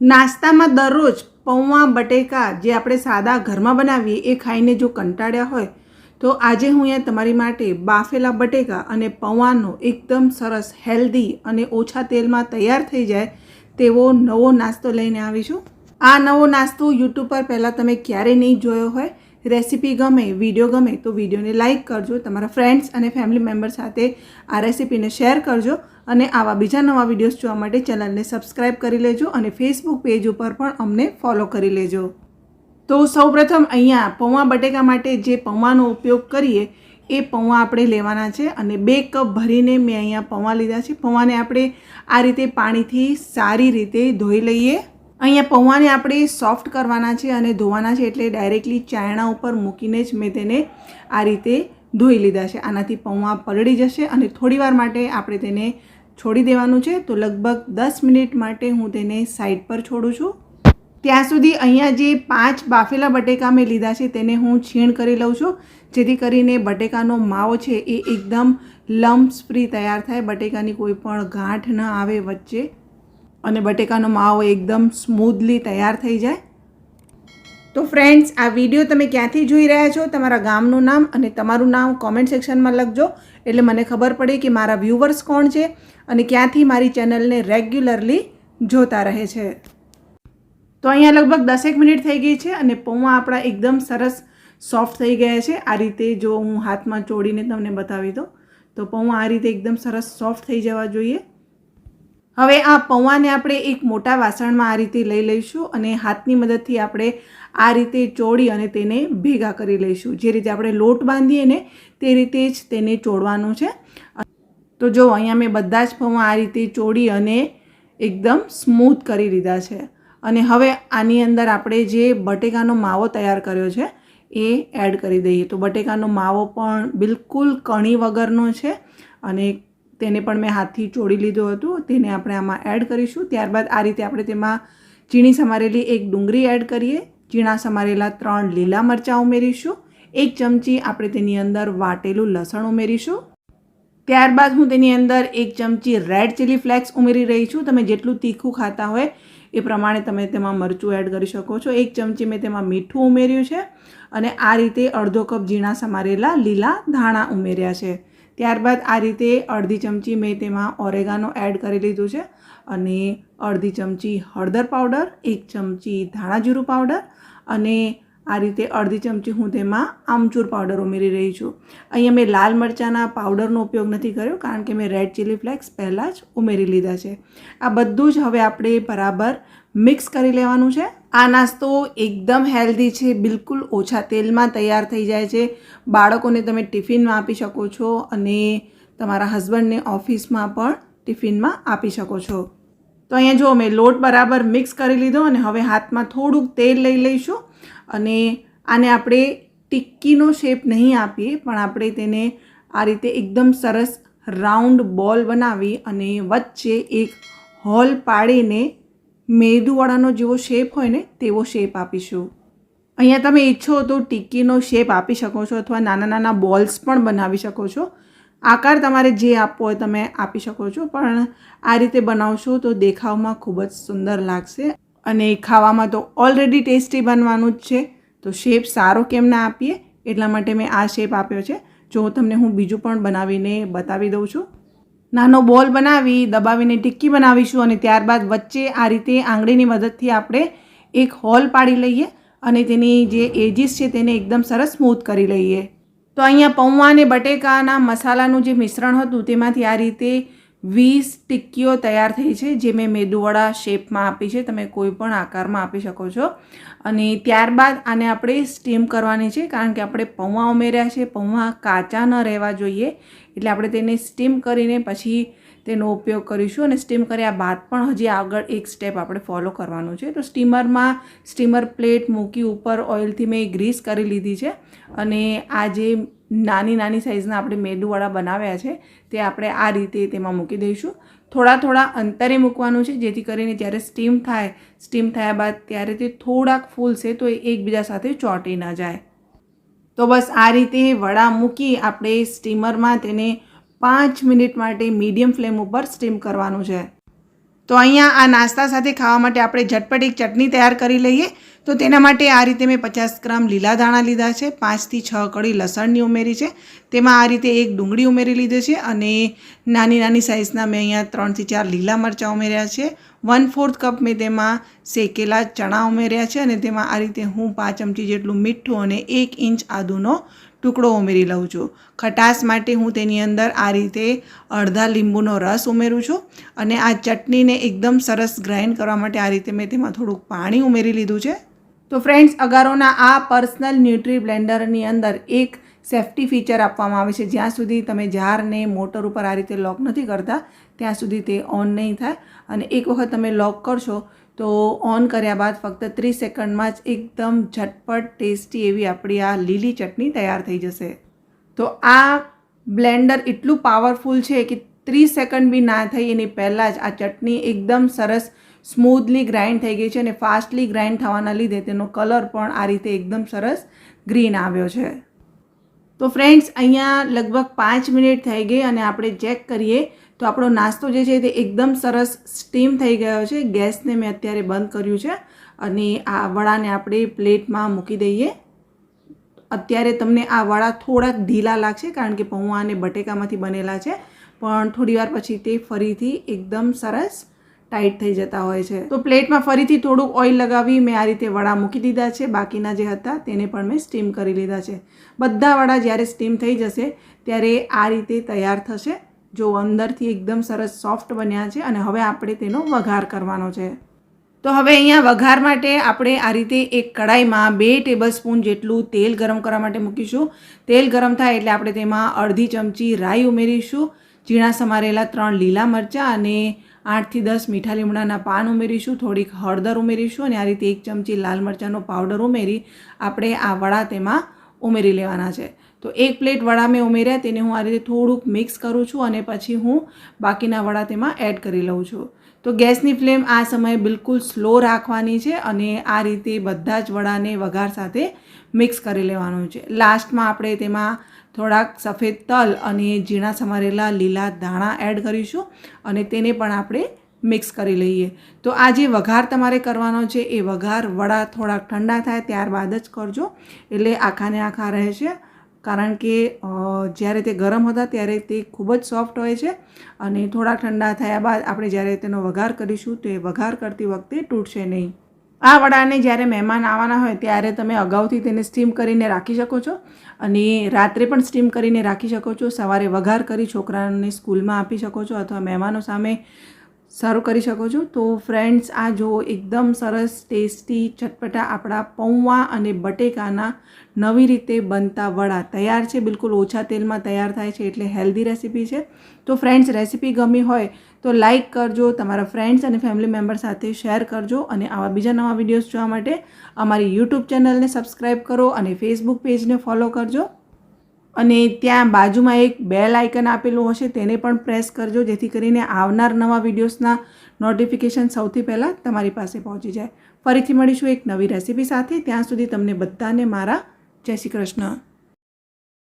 નાસ્તામાં દરરોજ પૌવા, બટેકા જે આપણે સાદા ઘરમાં બનાવીએ, એ ખાઈને જો કંટાળ્યા હોય, તો આજે હું અહીંયા તમારી માટે બાફેલા બટેકા અને પૌવાનો એકદમ સરસ, હેલ્ધી અને ઓછા તેલમાં તૈયાર થઈ જાય તેવો નવો નાસ્તો લઈને આવી છું. આ નવો નાસ્તો યુટ્યુબ પર પહેલાં તમે ક્યારેય નહીં જોયો હોય, રેસીપી ગમે, વીડિયો ગમે, તો વિડીયોને લાઇક કરજો, તમારા ફ્રેન્ડ્સ અને ફેમિલી મેમ્બર સાથે આ રેસીપીને શેર કરજો. અને આવા બીજા નવા વિડીયોઝ જોવા માટે ચેનલને સબસ્ક્રાઈબ કરી લેજો અને ફેસબુક પેજ ઉપર પણ અમને ફોલો કરી લેજો. તો સૌપ્રથમ અહીંયા પૌવા બટેકા માટે જે પૌવાનો ઉપયોગ કરીએ, એ પૌવા આપણે લેવાના છે અને બે કપ ભરીને મેં અહીંયા પૌવા લીધા છે. પૌવાને આપણે આ રીતે પાણીથી સારી રીતે ધોઈ લઈએ. અહીંયા પૌવાને આપણે સોફ્ટ કરવાના છે અને ધોવાના છે એટલે ડાયરેક્ટલી ચાયણા ઉપર મૂકીને જ મેં તેને આ રીતે ધોઈ લીધા છે. આનાથી પૌવા પલળી જશે અને થોડીવાર માટે આપણે તેને છોડી દેવાનું છે તો લગભગ દસ મિનિટ માટે હું તેને સાઈડ પર છોડું છું. ત્યાં સુધી અહીંયા જે પાંચ બાફેલા બટેકા મેં લીધા છે તેને હું છીણ કરી લઉં છું. જેથી કરીને બટેકાનો માવો છે એ એકદમ લમ્સ ફ્રી તૈયાર થાય, બટેકાની કોઈ પણ ગાંઠ ન આવે વચ્ચે. અને બટેકાનો માવો એકદમ સ્મૂધલી તૈયાર થઈ જાય. તો ફ્રેન્ડ્સ આ વીડિયો તમે ક્યાંથી જોઈ રહ્યા છો? તમારા ગામનું નામ અને તમારું નામ કોમેન્ટ સેક્શનમાં લખજો. એટલે મને ખબર પડે કે મારા વ્યૂવર્સ કોણ છે અને ક્યાંથી મારી ચેનલને રેગ્યુલરલી જોતા રહે છે. તો અહીંયા લગભગ દસેક મિનિટ થઈ ગઈ છે અને પૌવા આપણા એકદમ સરસ સોફ્ટ થઈ ગયા છે. આ રીતે જો હું હાથમાં ચોડીને તમને બતાવી દઉં, તો પૌવા આ રીતે એકદમ સરસ સોફ્ટ થઈ જવા જોઈએ. હવે આ પૌવાને આપણે એક મોટા વાસણમાં આ રીતે લઈ લઈશું અને હાથની મદદથી આપણે આ રીતે ચોળી અને તેને ભેગા કરી લઈશું. જે રીતે આપણે લોટ બાંધીએ ને તે રીતે જ તેને ચોળવાનું છે. તો જો અહીંયા મેં બધા જ પૌવા આ રીતે ચોળી અને એકદમ સ્મૂથ કરી લીધા છે. અને હવે આની અંદર આપણે જે બટેકાનો માવો તૈયાર કર્યો છે એ એડ કરી દઈએ. તો બટેકાનો માવો પણ બિલકુલ કણી વગરનો છે અને તેને પણ મેં હાથથી ચોળી લીધું હતું. તેને આપણે આમાં એડ કરીશું. ત્યારબાદ આ રીતે આપણે તેમાં ચીણી સમારેલી એક ડુંગળી એડ કરીએ. ચીણા સમારેલા ત્રણ લીલા મરચાં ઉમેરીશું. એક ચમચી આપણે તેની અંદર વાટેલું લસણ ઉમેરીશું. ત્યારબાદ હું તેની અંદર એક ચમચી રેડ ચીલી ફ્લેક્સ ઉમેરી રહી છું. તમે જેટલું તીખું ખાતા હોય એ પ્રમાણે તમે તેમાં મરચું એડ કરી શકો છો. એક ચમચી મેં તેમાં મીઠું ઉમેર્યું છે. અને આ રીતે અડધો કપ ઝીણા સમારેલા લીલા ધાણા ઉમેર્યા છે. ત્યારબાદ આ રીતે અડધી ચમચી મેં તેમાં ઓરેગાનો એડ કરી લીધું છે અને અડધી ચમચી હળદર પાવડર, એક ચમચી ધાણા જીરું પાવડર અને આ રીતે અડધી ચમચી હું તેમાં આમચૂર પાવડર ઉમેરી રહી છું. અહીંયા મેં લાલ મરચાંના પાવડરનો ઉપયોગ નથી કર્યો કારણ કે મેં રેડ ચીલી ફ્લેક્સ પહેલાં જ ઉમેરી લીધા છે. આ બધું જ હવે આપણે બરાબર મિક્સ કરી લેવાનું છે. આ નાસ્તો એકદમ હેલ્ધી છે, બિલકુલ ઓછા તેલમાં તૈયાર થઈ જાય છે. બાળકોને તમે ટિફિનમાં આપી શકો છો અને તમારા હસબન્ડને ઓફિસમાં પણ ટિફિનમાં આપી શકો છો. તો અહીંયા જો મેં લોટ બરાબર મિક્સ કરી લીધો અને હવે હાથમાં થોડુંક તેલ લઈ લઈશું અને આને આપણે ટિક્કીનો શેપ નહીં આપીએ, પણ આપણે તેને આ રીતે એકદમ સરસ રાઉન્ડ બોલ બનાવી અને વચ્ચે એક હોલ પાડીને મેદુવાળાનો જેવો શેપ હોય ને, તેવો શેપ આપીશું. અહીંયા તમે ઈચ્છો તો ટિક્કીનો શેપ આપી શકો છો અથવા નાના નાના બોલ્સ પણ બનાવી શકો છો. આકાર તમારે જે આપવો હોય તમે આપી શકો છો, પણ આ રીતે બનાવશો તો દેખાવમાં ખૂબ જ સુંદર લાગશે. અને ખાવામાં તો ઓલરેડી ટેસ્ટી બનવાનું જ છે. તો શેપ સારો કેમ ના આપીએ, એટલા માટે મેં આ શેપ આપ્યો છે. જો તમને હું બીજું પણ બનાવીને બતાવી દઉં છું. નાનો બોલ બનાવી, દબાવીને ટિક્કી બનાવીશું અને ત્યારબાદ વચ્ચે આ રીતે આંગળીની મદદથી આપણે એક હોલ પાડી લઈએ અને તેની જે એજીસ છે તેને એકદમ સરસ સ્મૂથ કરી લઈએ. તો અહીંયા પૌવા અને બટેકાના મસાલાનું જે મિશ્રણ હતું તેમાંથી આ રીતે વીસ ટિક્કીઓ તૈયાર થઈ છે, જે મેં મેદુવડા શેપમાં આપી છે, તમે કોઈ પણ આકારમાં આપી શકો છો. અને ત્યારબાદ આને આપણે સ્ટીમ કરવાની છે, કારણ કે આપણે પૌવા ઉમેર્યા છે, પૌવા કાચા ન રહેવા જોઈએ. એટલે આપણે તેને સ્ટીમ કરીને પછી તેનો ઉપયોગ કરીશું અને સ્ટીમ કર્યા બાદ પણ હજી આગળ એક સ્ટેપ આપણે ફોલો કરવાનું છે. તો સ્ટીમરમાં સ્ટીમર પ્લેટ મૂકી ઉપર ઓઇલથી મેં ગ્રીસ કરી લીધી છે અને આ જે નાની નાની સાઇઝના આપણે મેદુવાળા બનાવ્યા છે તે આપણે આ રીતે તેમાં મૂકી દઈશું. થોડા થોડા અંતરે મૂકવાનું છે જેથી કરીને જ્યારે સ્ટીમ થાય, સ્ટીમ થયા બાદ ત્યારે તે થોડાક ફૂલશે તો એ એકબીજા સાથે ચોંટી ન જાય. તો બસ આ રીતે વડા મૂકી આપણે સ્ટીમરમાં તેને પાંચ મિનિટ માટે મીડિયમ ફ્લેમ ઉપર સ્ટીમ કરવાનું છે. તો અહીંયા આ નાસ્તા સાથે ખાવા માટે આપણે ઝટપટ એક ચટણી તૈયાર કરી લઈએ. તો તેના માટે આ રીતે મેં પચાસ ગ્રામ લીલા ધાણા લીધા છે પાંચથી છ કળી લસણની ઉમેરી છે. તેમાં આ રીતે એક ડુંગળી ઉમેરી લીધી છે અને નાની નાની સાઇઝના મેં અહીંયા ત્રણથી ચાર લીલા મરચાં ઉમેર્યા છે. વન ફોર્થ કપ મેં તેમાં શેકેલા ચણા ઉમેર્યા છે અને તેમાં આ રીતે હું પાંચ ચમચી જેટલું મીઠું અને એક ઇંચ આદુનો ટુકડો ઉમેરી લઉં છું. ખટાશ માટે હું તેની અંદર આ રીતે અડધા લીંબુનો રસ ઉમેરું છું અને આ ચટણીને એકદમ સરસ ગ્રાઇન્ડ કરવા માટે આ રીતે મેં તેમાં થોડુંક પાણી ઉમેરી લીધું છે. તો ફ્રેન્ડ્સ, અગારોના આ પર્સનલ ન્યુટ્રી બ્લેન્ડરની અંદર એક સેફ્ટી ફીચર આપવામાં આવે છે. જ્યાં સુધી તમે જારને મોટર ઉપર આ રીતે લોક નથી કરતા, ત્યાં સુધી તે ઓન નહીં થાય અને એક વખત તમે લોક કરશો તો ઓન કર્યા બાદ ફક્ત ત્રીસ સેકન્ડમાં જ એકદમ ઝટપટ ટેસ્ટી એવી આપણી આ લીલી ચટણી તૈયાર થઈ જશે. તો આ બ્લેન્ડર એટલું પાવરફુલ છે કે ત્રીસ સેકન્ડ બી ના થઈ એની પહેલાં જ આ ચટણી એકદમ સરસ સ્મૂથલી ગ્રાઇન્ડ થઈ ગઈ છે અને ફાસ્ટલી ગ્રાઇન્ડ થવાના લીધે તેનો કલર પણ આ રીતે એકદમ સરસ ગ્રીન આવ્યો છે. તો ફ્રેન્ડ્સ, અહીંયા લગભગ પાંચ મિનિટ થઈ ગઈ અને આપણે ચેક કરીએ તો આપણો નાસ્તો જે છે તે એકદમ સરસ સ્ટીમ થઈ ગયો છે. ગેસને મેં અત્યારે બંધ કર્યું છે અને આ વડાને આપણે પ્લેટમાં મૂકી દઈએ. અત્યારે તમને આ વડા થોડાક ઢીલા લાગશે કારણ કે પૌવા અને બટેકામાંથી બનેલા છે, પણ થોડીવાર પછી તે ફરીથી એકદમ સરસ ટાઈટ થઈ જતા હોય છે. તો પ્લેટમાં ફરીથી થોડુંક ઓઇલ લગાવી મેં આ રીતે વડા મૂકી દીધા છે. બાકીના જે હતા તેને પણ મેં સ્ટીમ કરી લીધા છે. બધા વડા જ્યારે સ્ટીમ થઈ જશે ત્યારે આ રીતે તૈયાર થશે. જો અંદરથી એકદમ સરસ સોફ્ટ બન્યા છે અને હવે આપણે તેનો વઘાર કરવાનો છે. તો હવે અહીંયા વઘાર માટે આપણે આ રીતે એક કડાઈમાં બે ટેબલ સ્પૂન જેટલું તેલ ગરમ કરવા માટે મૂકીશું. તેલ ગરમ થાય એટલે આપણે તેમાં અડધી ચમચી રાઈ ઉમેરીશું. ઝીણા સમારેલા ત્રણ લીલા મરચાં અને આઠથી દસ મીઠા લીમડાના પાન ઉમેરીશું. થોડીક હળદર ઉમેરીશું અને આ રીતે એક ચમચી લાલ મરચાંનો પાવડર ઉમેરી આપણે આ વડા તેમાં ઉમેરી લેવાના છે. તો એક પ્લેટ વડા મેં ઉમેર્યા, તેને હું આ રીતે થોડુંક મિક્સ કરું છું અને પછી હું બાકીના વડા તેમાં એડ કરી લઉં છું. તો ગેસની ફ્લેમ આ સમયે બિલકુલ સ્લો રાખવાની છે અને આ રીતે બધા જ વડાને વઘાર સાથે મિક્સ કરી લેવાનું છે. લાસ્ટમાં આપણે તેમાં થોડાક સફેદ તલ અને ઝીણા સમારેલા લીલા દાણા એડ કરીશું અને તેને પણ આપણે મિક્સ કરી લઈએ. તો આ જે વઘાર તમારે કરવાનો છે એ વઘાર વડા થોડાક ઠંડા થાય ત્યારબાદ જ કરજો. એટલે આખાને આખા રહે છે કારણ કે જ્યારે તે ગરમ હતા ત્યારે તે ખૂબ જ સોફ્ટ હોય છે અને થોડા ઠંડા થયા બાદ આપણે જ્યારે તેનો વઘાર કરીશું તો એ વઘાર કરતી વખતે તૂટશે નહીં. આ વડાને જ્યારે મહેમાન આવવાના હોય ત્યારે તમે અગાઉથી તેને સ્ટીમ કરીને રાખી શકો છો અને રાત્રે પણ સ્ટીમ કરીને રાખી શકો છો. સવારે વઘાર કરી છોકરાઓને સ્કૂલમાં આપી શકો છો અથવા મહેમાનો સામે સર્વ કરી શકો છો. તો ફ્રેન્ડ્સ આ જો એકદમ સરસ ટેસ્ટી ચટપટા આપણા પૌવા અને બટેકાના નવી રીતે બનતા વડા. તૈયાર છે, બિલકુલ ઓછા તેલમાં તૈયાર થાય છે, એટલે હેલ્ધી રેસીપી છે. તો ફ્રેન્ડ્સ રેસીપી ગમી હોય તો લાઇક કરજો, તમારા ફ્રેન્ડ્સ અને ફેમિલી મેમ્બર સાથે શેર કરજો અને આવા બીજા નવા વિડીયોઝ જોવા માટે અમારી યુટ્યુબ ચેનલને સબસ્ક્રાઈબ કરો અને ફેસબુક પેજને ફોલો કરજો. અને ત્યાં બાજુમાં એક બેલ આઇકન આપેલું હશે, તેને પણ પ્રેસ કરજો, જેથી કરીને આવનાર નવા વિડીયોઝના નોટિફિકેશન સૌથી પહેલાં તમારી પાસે પહોંચી જાય. ફરીથી મળીશું એક નવી રેસીપી સાથે. ત્યાં સુધી તમને બધાને મારા જય શ્રી કૃષ્ણ.